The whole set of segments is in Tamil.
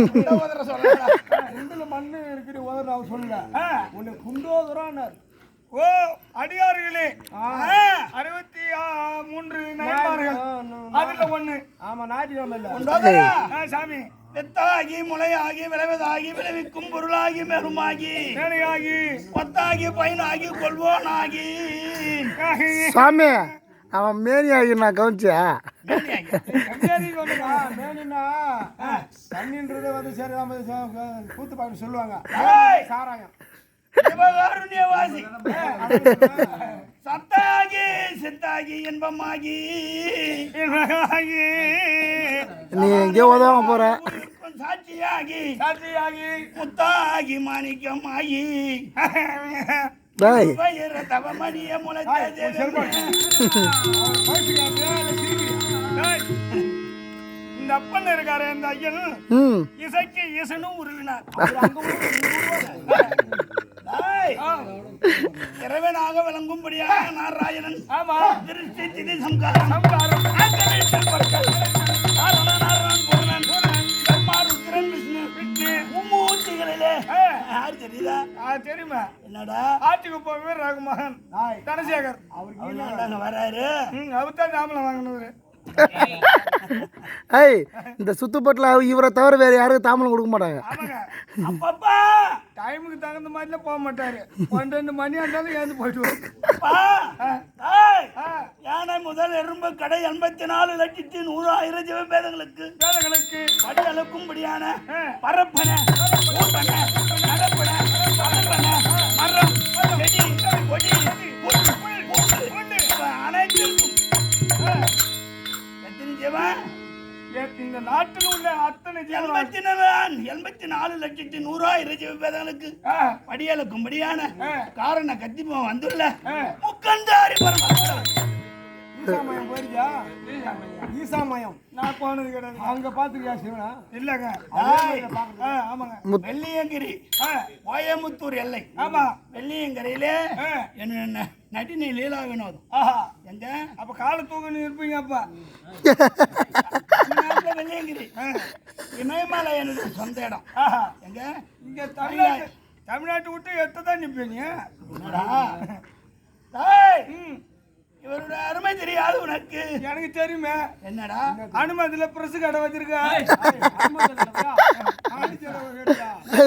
குண்ட குண்டுல மண்ணு இருக்குது உதற அவர் சொல்லல ஆ. உன்னை குண்டோதரான்னார் ஓ அடியார்களே அறுபத்தி ஆ- மூன்று நயன்மார்கள் அதுல ஒண்ணு ஆமா ஞாயிற்றுக்கிழமை இல்ல குண்டோதரா? ஆ, சாமி வித்தாகி முளையாகி விளைவதாகி விளைவிக்கும் பொருளாகி மெருமாகி மேலையாகி கொத்தாகி பயனாகி கொள்வோனாகி சாமி அவன் மேனியாகி நான் கவனிச்சேன் மேலையாகி. மேனினா தண்ணின்றது வந்து சரி கூத்து பாட்டு சொல்லுவாங்க! சாராயம். சிவகாருண்யவாசி சத்தாகி சித்தாகி இன்பமாகி நீ எங்கேயோ உதவாம போற. சாட்சியாகி சாட்சியாகி. முத்தாகி மாணிக்கமாகி. தவமணிய டேய், இந்த அப்பன் இருக்காரு இந்த ஐயன். ம். இசைக்கு இசனும் உருவினார். இறைவனாக விளங்கும்படியாக நாராயணன் ஆமா. திருஷ்டி திதி சம்காரம் தெரியுமா? என்னடா? ஆட்டுக்கு போவே ரகுமகன் தனசேகர். அவருக்கு வராரு. அவர் தான் ஞாபகம் வாங்கினவர். ஏய் இந்த சுத்துப்பட்டில் இவரை தவிர வேற யாருக்கும் தாமலம் கொடுக்க மாட்டாங்க. அப்பப்பா! டைமுக்கு தகுந்த மாதிரிலாம் போக மாட்டாரு. பன்னெண்டு மணி ஆனாலும் ஏந்து போயிட்டு யானை முதல் எறும்பு கடை எண்பத்தி நாலு லட்சத்தி நூறாயிரம் ஜீவபேதங்களுக்கு. பேதங்களுக்கு படி அளக்கும்படியான பரப்பன இந்த நாட்டில் உள்ள அத்தனை எண்பத்தி நாலு எண்பத்தி நாலு லட்சத்தி நூறாயிரம் ஜீவபேதங்களுக்கு படியலுக்கும்படியான காரண கத்திப்பம் வந்துள்ள முக்கந்தாரி ஈசாமயம் போயிருக்கியா? ஈசாமயம். நான் போனது கிடையாது. அங்க பாத்துக்கியா சிவனா? இல்லங்க. ஆமாங்க. வெள்ளியங்கிரி. கோயமுத்தூர் எல்லை. ஆமா. வெள்ளியங்கிரியில என்ன நடினை லீலா வினோதம் ஆஹா. எங்க? அப்ப கால தூக்கணும் இருப்பீங்க அப்பா. வெள்ளியங்கிரி இமயமலை என்னுடைய சொந்த இடம். ஆஹா. எங்க? இங்க தமிழ்நாட்டு தமிழ்நாட்டு விட்டு எத்த தான் டேய், இவருடைய அருமை தெரியாது உனக்கு. எனக்கு தெரியுமே. என்னடா? அனுமதியில பிரசு கடை வச்சிருக்க?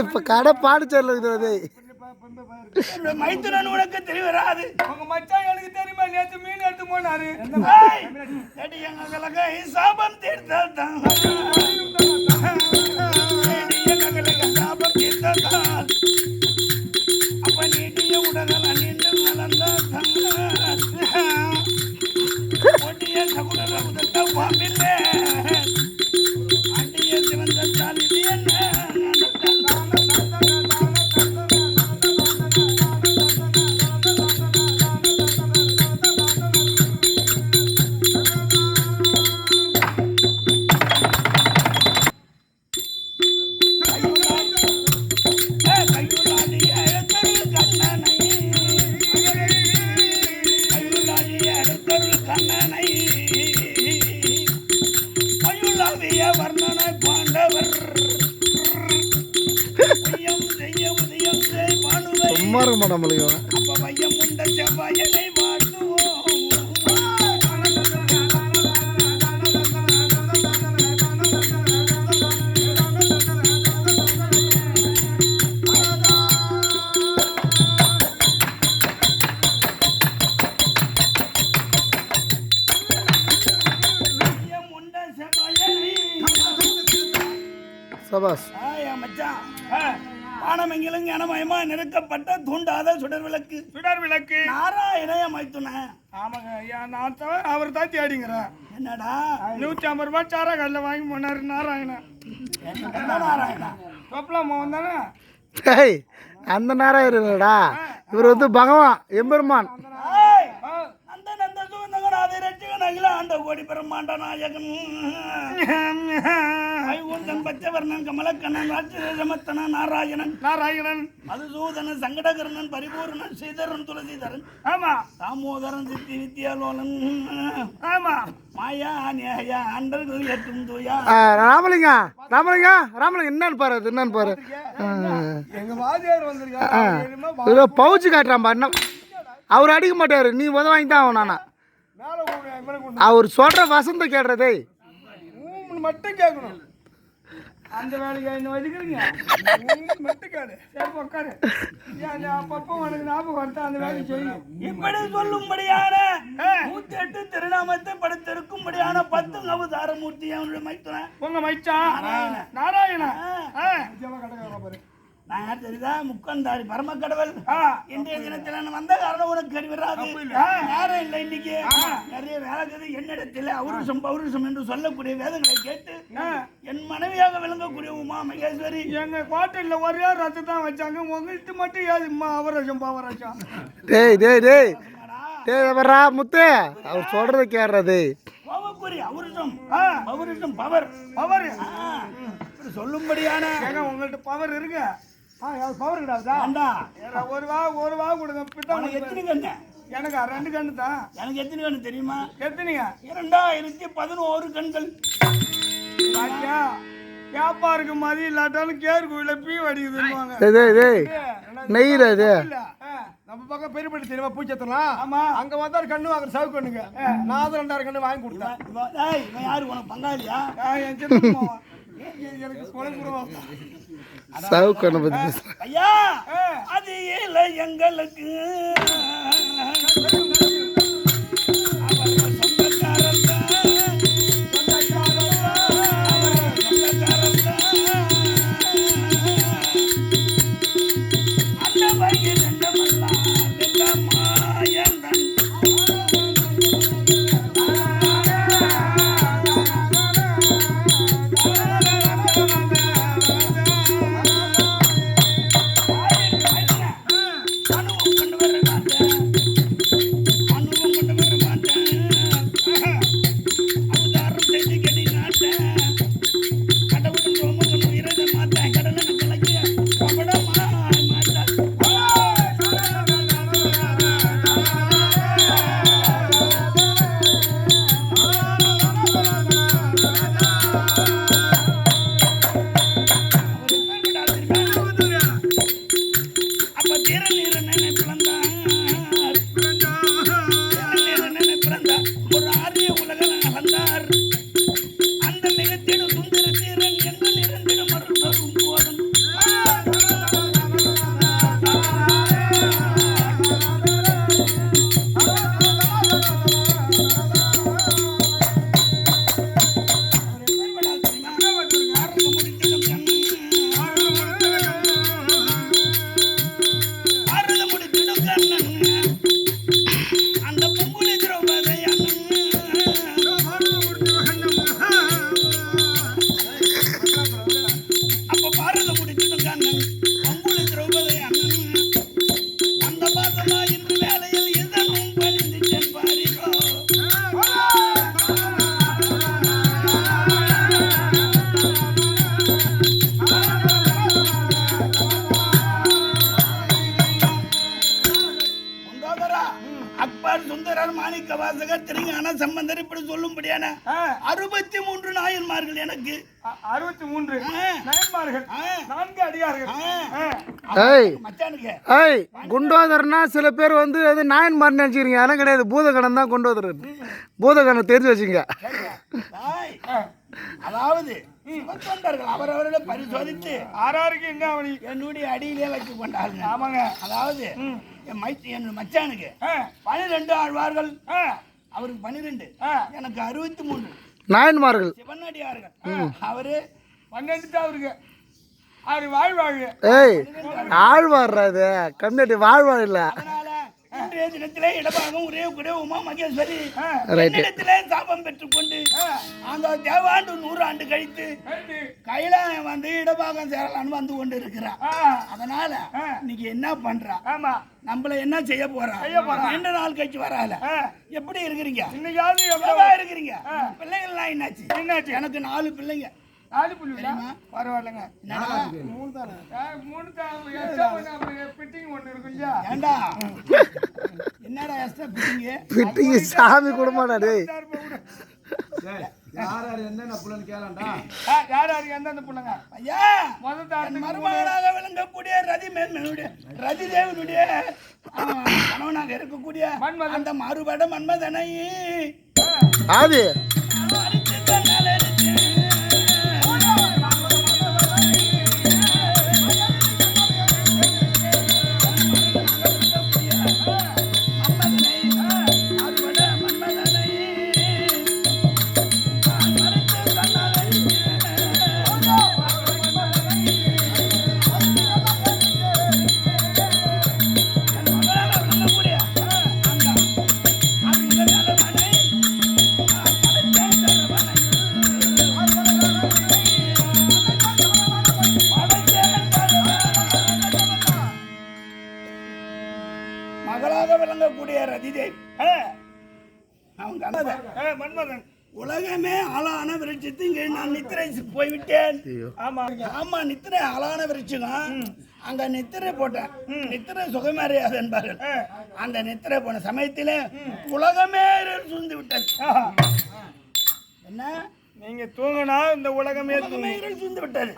இப்போ கடை பாடிச்சேரில் இருக்குது என்னோட மைத்துனன் உனக்கு தெரிய வராது. உங்க மச்சான் எனக்கு தெரியுமா நேத்து மீன் எடுத்து போனாரு. எங்களுக்கு சாபம் தீர்த்தான் எங்களுக்கு சாபம் தீர்த்தான் அப்ப நீட்டிய உடல் மச்சான் வானமெங்கிலும் ஞானமயமா நிறுத்தப்பட்ட தூண்டாத சுடர் விளக்கு. சுடர் விளக்கு. நாராயணைய மைத்துன ஆமாங்க ஐயா நான் தான் அவர் தான் தேடிங்கிறேன் என்னடா? நூற்றி ஐம்பது ரூபாய் சாரா கல்ல வாங்கி போனாரு நாராயணன் நாராயணா? தொப்பலாம் மோகன் தானே? டேய் அந்த இல்லைடா. இவர் வந்து பகவான் எம்பெருமான். அந்த நந்த சூழ்ந்தகன் அதை வைகுந்தன் பச்சவர்ணன் கமலக்கண்ணன் ராட்சசமத்தனன் நாராயணன். நாராயணன். மதுசூதனன் சங்கடகர்ணன் பரிபூரணன் ஸ்ரீதரன் துளசிதரன். ஆமா. தாமோதரன் சித்தி வித்யாலோலன். ஆமா. மாயா நேயா அண்டர்கள் எட்டும் தூயா. ராமலிங்கா ராமலிங்கா ராமலிங்கம் என்னன்னு பாரு அது என்னன்னு பாரு. எங்க வாத்தியார் வந்திருக்காரு. பவுச்சு காட்டுறான் பாரு என்ன? அவர் அடிக்க மாட்டாரு நீ உத வாங்கி தான் ஆகணும் நானா. அவர் சொல்ற வசந்த கேடுறதே மட்டும் கேட்கணும். அந்த வேலைக்கு என்ன வச்சுக்கிறீங்க? ஊம்னு மட்டும் கேடு சரி உட்காரு. அப்பப்போ உனக்கு ஞாபகம் வரட்டா அந்த வேலையை செய்யும் இப்படி சொல்லும்படியான நூத்தி எட்டு திருநாமத்தை படுத்திருக்கும்படியான பத்து அவதார மூர்த்தி அவனுடைய மைத்துன உங்க மச்சான் நாராயணா நிச்சயமா கட்டக்காரன் பாரு. நான் யார் தெரியுதா முக்கந்தாரி பரமக்கடவுள். இன்றைய தினத்துல நான் வந்த காரணம் உனக்கு அறிவிராது நேரம் இல்லை இன்னைக்கு. நிறைய வேலை என்னிடத்தில் அவருஷம் பௌருஷம் என்று சொல்லக்கூடிய வேதங்களை கேட்டு என் மனைவியாக விளங்கக்கூடிய உமா மகேஸ்வரி. எங்க கோட்டையில ஒரே ரத்து தான் வச்சாங்க. உங்கள்கிட்ட மட்டும் ஏதும்மா அவரசம் பாவரசம். டேய் டேய் டேய். டேய் வரா முத்து. அவர் சொல்றத கேடுறது. கோவக்குரிய அவருஷம் பௌருஷம் பவர். பவர். சொல்லும்படியான உங்கள்கிட்ட பவர் இருக்கு? பவர் கிடையாதா? வேண்டா. ஒரு வா ஒரு வா கொடுங்க உனக்கு எத்தனை கண்ணு? எனக்கு ரெண்டு கண்ணு தான். எனக்கு எத்தனை கண்ணு தெரியுமா? எத்தனைங்க? இரண்டாயிரத்தி பதினோரு கண்கள். வியாபாருக்கு மதி இல்லாட்டாலும் கேர் கோயில பீ வடிக்குதுன்னுவாங்க. டேய் டேய் டேய். நெய்யில இது? நம்ம பக்கம் பெருப்பட்டி தெரியுமா? பூச்சத்தலாம் ஆமா. அங்க வந்தா ஒரு கண்ணு வாங்குற சவு கண்ணுங்க நான் ரெண்டாயிரம் கண்ணு வாங்கி கொடுத்தேன். யாரு? உனக்கு பங்காளியா? எனக்கு சாவுக்கான குருவம் பத்தி ஐயா அது இல்லை எங்களுக்கு. சுந்தரர் மாணிக்க வாசகர் திருஞான சம்பந்தர் இப்படி சொல்லும்படியான அறுபத்தி மூன்று நாயன்மார்கள் எனக்கு. அறுபத்தி மூன்று. நயன்மார்கள். நான்கு அடியார்கள் ஆ. ஆ. ஏய். மச்சானுக்கு. ஏய் குண்டோதர்னா சில பேர் வந்து அது நாயன் மாதிரி நினச்சிக்கிறீங்க. அதெல்லாம் கிடையாது. பூதகணம் தான் கொண்டு வந்துரு பூதகணம் தெரிஞ்சு வச்சுங்க. அதாவது சிவத்தொண்டர்கள் அவரவர்களை பரிசோதித்து ஆறாருக்கு எங்க அவனி? என்னுடைய அடியிலே வைத்து கொண்டார்கள். ஆமாங்க. அதாவது என் மை என் மச்சானுக்கு. பனிரெண்டு ஆழ்வார்கள். அவருக்கு பன்னிரெண்டு. எனக்கு அறுபத்தி மூன்று நாயன்மார்கள். சிவனடியார்கள். அவரு பன்னெண்டு தான் அவருக்கு ஆறு வாழ் வாழ் ஏய் ஆழ்வாடுறா இது. கம்யூனிட்டி வாழ்வாழ் இல்லை. அன்றைய தினத்திலே இடபாகம் ஒரே கூட உமா மகேஸ்வரி. என்னிடத்திலே சாபம் பெற்றுக்கொண்டு அந்த தேவாண்டு நூறு ஆண்டு கழித்து கைலாயம் வந்து இடபாகம் சேரலான்னு வந்து கொண்டு இருக்கிறா அதனால இன்னைக்கு என்ன பண்றா? ஆமா. நம்மள என்ன செய்ய போறா? ரெண்டு நாள் கழிச்சு வரால எப்படி இருக்கிறீங்க? இன்னைக்காவது எவ்வளவா? இருக்கிறீங்க? பிள்ளைகள்லாம் என்னாச்சு? என்னாச்சு? எனக்கு நாலு பிள்ளைங்க. நாலு புள்ளி பரவாயில்லைங்க. மூணு தானே மூணு தான் எக்ஸ்ட்ரா ஒன்று ஃபிட்டிங் ஒன்று இருக்கு இல்லையா? ஏண்டா? என்னடா எக்ஸ்ட்ரா பிடிங்க பிட்டிக்கு சாமி கொடுமாடா டேய். யார் யார் என்னென்ன புள்ளன்னு கேளாண்டா யார் யாருக்கு எந்தெந்த புள்ளைங்க? ஐயா முதல் மருமகனாக விளங்கக்கூடிய ரதி மேன்மனுடைய ரதி தேவனுடைய கணவனாக இருக்கக்கூடிய. அந்த மாறுபட மன்மதனை ஆதி. அவங்க மன்மதன். உலகமே ஆளான விருட்சத்து இங்கே நான் நித்திரை போய்விட்டேன். ஆமா. ஆமா நித்திரை ஆளான விருட்சகம் அங்க நித்திரை போட்டேன். நித்திரை சுகமறியாது என்பார்கள். அந்த நித்திரை போன சமயத்திலே உலகமே சூழ்ந்து விட்டது. என்ன? நீங்க தூங்கினா இந்த உலகமே சூழ்ந்து விட்டது.